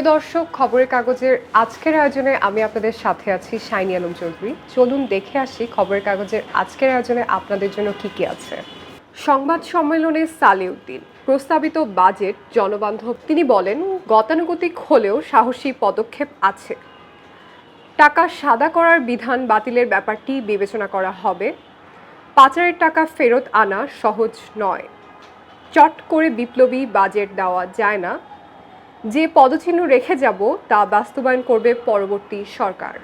প্রিয় দর্শক, খবরের কাগজের আজকের আয়োজনে আমি আপনাদের সাথে আছি শাইনি আলম চৌধুরী। চলুন দেখে আসি খবরের কাগজের আজকের আয়োজনে আপনাদের জন্য কি কি আছে। সংবাদ সম্মেলনে সালিউদ্দিন। প্রস্তাবিত বাজেট জনবান্ধব, তিনি বলেন, গতানুগতিক হলেও সাহসী পদক্ষেপ আছে। টাকা সাদা করার বিধান বাতিলের ব্যাপারটি বিবেচনা করা হবে। পাচারের টাকা ফেরত আনা সহজ নয়। চট করে বিপ্লবী বাজেট দেওয়া যায় না। যে পদচিহ্ন রেখে যাব, তা বাস্তবায়ন করবে পরবর্তী সরকার।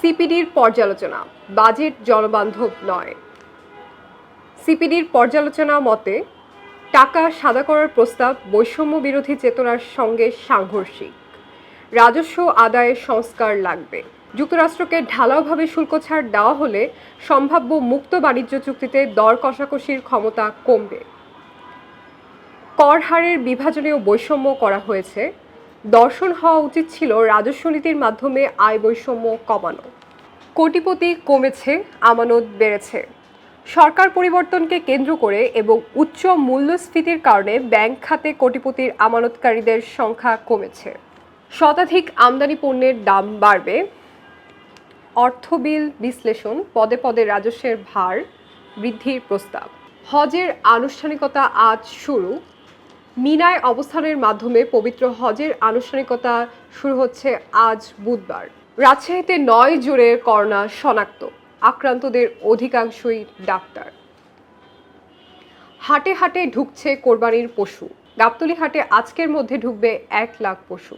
সিপিডির পর্যালোচনা, বাজেট জনবান্ধব নয়। সিপিডির পর্যালোচনা মতে, টাকা সাদা করার প্রস্তাব বৈষম্য বিরোধী চেতনার সঙ্গে সাংঘর্ষিক। রাজস্ব আদায়ে সংস্কার লাগবে। যুক্তরাষ্ট্রকে ঢালাওভাবে শুল্ক ছাড় দেওয়া হলে সম্ভাব্য মুক্ত বাণিজ্য চুক্তিতে দর কষাকষির ক্ষমতা কমবে। কর হারের বিভাজনেও বৈষম্য করা হয়েছে। দর্শন হওয়া উচিত ছিল রাজস্ব নীতির মাধ্যমে আয় বৈষম্য কমানো। কোটিপতি কমেছে, আমানত বেড়েছে। সরকার পরিবর্তনকে কেন্দ্র করে এবং উচ্চ মূল্যস্ফীতির কারণে ব্যাংক খাতে কোটিপতির আমানতকারীদের সংখ্যা কমেছে। শতাধিক আমদানি পণ্যের দাম বাড়বে। অর্থবিল বিশ্লেষণ, পদে পদে রাজস্বের ভার বৃদ্ধির প্রস্তাব। হজের আনুষ্ঠানিকতা আজ শুরু। মিনায় অবস্থানের মাধ্যমে পবিত্র হজের আনুষ্ঠানিকতা শুরু হচ্ছে আজ বুধবার। রাজশাহীতে নয় জোরের করোনা শনাক্ত, আক্রান্তদের অধিকাংশই ডাক্তার। হাটে হাটে ঢুকছে কোরবানির পশু। গাবতলি হাটে আজকের মধ্যে ঢুকবে এক লাখ পশু।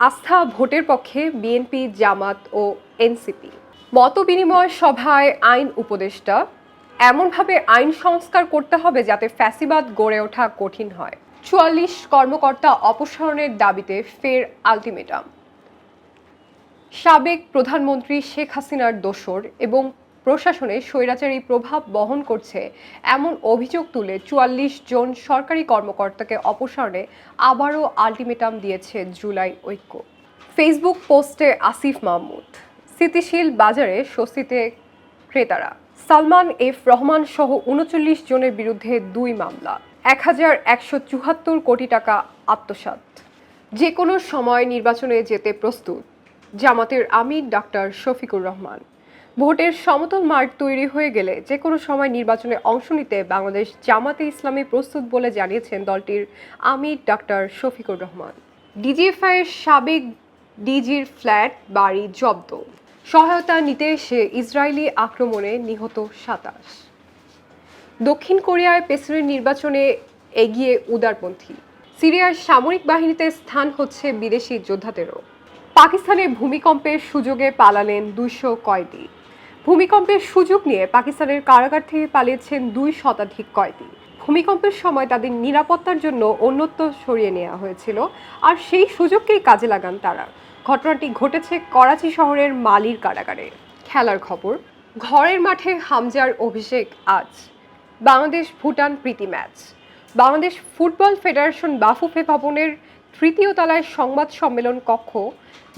আস্থা ভোটের পক্ষে বিএনপি, জামাত ও এনসিপি। মত বিনিময় সভায় আইন উপদেষ্টা। এমনভাবে আইন সংস্কার করতে হবে যাতে ফ্যাসিবাদ গড়ে ওঠা কঠিন হয়। চুয়াল্লিশ কর্মকর্তা অপসারণের দাবিতে ফের আলটিমেটাম। সাবেক প্রধানমন্ত্রী শেখ হাসিনার দোসর এবং প্রশাসনে স্বৈরাচারী প্রভাব বহন করছে এমন অভিযোগ তুলে চুয়াল্লিশ জন সরকারি কর্মকর্তাকে অপসারণে আবারও আলটিমেটাম দিয়েছে জুলাই ঐক্য। ফেসবুক পোস্টে আসিফ মাহমুদ। স্থিতিশীল বাজারে স্বস্তিতে ক্রেতারা। সালমান এফ রহমান সহ উনচল্লিশ জনের বিরুদ্ধে দুই মামলা। এক হাজার একশো চুয়াত্তর কোটি টাকা আত্মসাৎ। যে কোনো সময় নির্বাচনে যেতে প্রস্তুত। জামাতের আমির ডাক্তার শফিকুর রহমান। ভোটের সমতল মাঠ তৈরি হয়ে গেলে যে কোনো সময় নির্বাচনে অংশ নিতে বাংলাদেশ জামাতে ইসলামী প্রস্তুত বলে জানিয়েছেন দলটির আমির ডাক্তার শফিকুর রহমান। ডিজিএফআইয়ের সাবেক ডিজির ফ্ল্যাট বাড়ি জব্দ। সহায়তা নিতে এসে ইসরায়েলি আক্রমণে নিহত সাতাশ। দক্ষিণ কোরিয়ায় প্রেসিডেন্ট নির্বাচনে এগিয়ে উদারপন্থী। সিরিয়ার সামরিক বাহিনীতে স্থান হচ্ছে বিদেশি যোদ্ধাদেরও। পাকিস্তানে ভূমিকম্পের সুযোগে পালালেন দুইশো কয়েদি ভূমিকম্পের সুযোগ নিয়ে পাকিস্তানের কারাগার থেকে পালিয়েছেন দুই শতাধিক কয়েদি ভূমিকম্পের সময় তাদের নিরাপত্তার জন্য অন্যত্র সরিয়ে নেওয়া হয়েছিল আর সেই সুযোগকেই কাজে লাগান তারা। ঘটনাটি ঘটেছে করাচি শহরের মালির কারাগারে। খেলার খবর, ঘরের মাঠে হামজার অভিষেক আজ। বাংলাদেশ ভুটান প্রীতি match. Bangladesh football federation Bafufe ভবনের তৃতীয় তলায় সংবাদ সম্মেলন কক্ষ,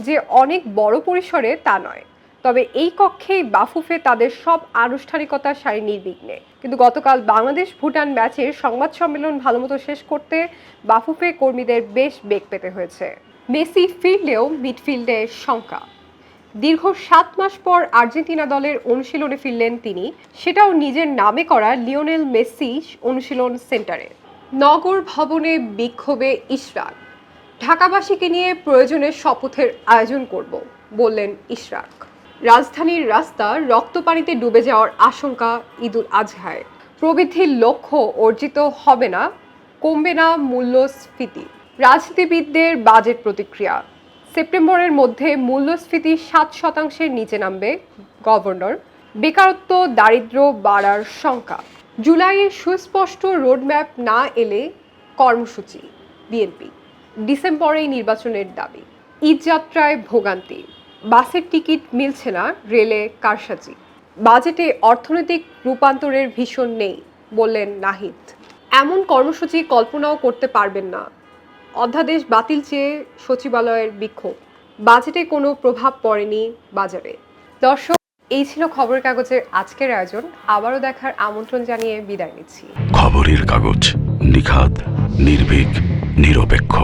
যে অনেক বড় পরিসরে তা নয়। তবে এই কক্ষেই বাফুফে তাদের সব আনুষ্ঠানিকতা সারি নির্বিঘ্নে। কিন্তু গতকাল বাংলাদেশ ভুটান ম্যাচের সংবাদ সম্মেলন ভালোমতো শেষ করতে বাফুফে কর্মীদের বেশ বেগ পেতে হয়েছে। মেসি ফিরলেও মিডফিল্ডে শঙ্কা। দীর্ঘ সাত মাস পর আর্জেন্টিনা দলের অনুশীলনে ফিরলেন তিনি। সেটাও নিজের নামে করা লিওনেল মেসি অনুশীলন সেন্টারে। নগর ভবনে বিক্ষোভে ইশরাক ঢাকাবাসীকে নিয়ে প্রয়োজনে শপথের আয়োজন করব, বললেন ইশরাক রাজধানীর রাস্তা রক্তপানিতে ডুবে যাওয়ার আশঙ্কা ঈদুল আজহায়। প্রবৃদ্ধির লক্ষ্য অর্জিত হবে না, কমবে না মূল্যস্ফীতি। রাজনীতিবিদদের বাজেট প্রতিক্রিয়া। সেপ্টেম্বরের মধ্যে মূল্যস্ফীতি সাত শতাংশের নিচে নামবে গভর্নর। বেকারত্ব, দারিদ্র বাড়ার শঙ্কা। জুলাইয়ে সুস্পষ্ট রোডম্যাপ না এলে কর্মসূচি, বিএনপি। ডিসেম্বরেই নির্বাচনের দাবি। ঈদযাত্রায় ভোগান্তি। বাসের টিকিট মিলছে না রেলে কারসাজি। বাজেটে অর্থনৈতিক রূপান্তরের ভীষণ নেই, বললেন নাহিদ। এমন কর্মসূচি কল্পনাও করতে পারবেন না অধ্যাদেশ বাতিল চেয়ে সচিবালয়ের বিক্ষোভ। বাজেটে কোনো প্রভাব পড়েনি বাজারে। দর্শক, এই ছিল খবরের কাগজের আজকের আয়োজন। আবারও দেখার আমন্ত্রণ জানিয়ে বিদায় নিচ্ছি। খবরের কাগজ নিখাত নির্ভীক, নিরপেক্ষ।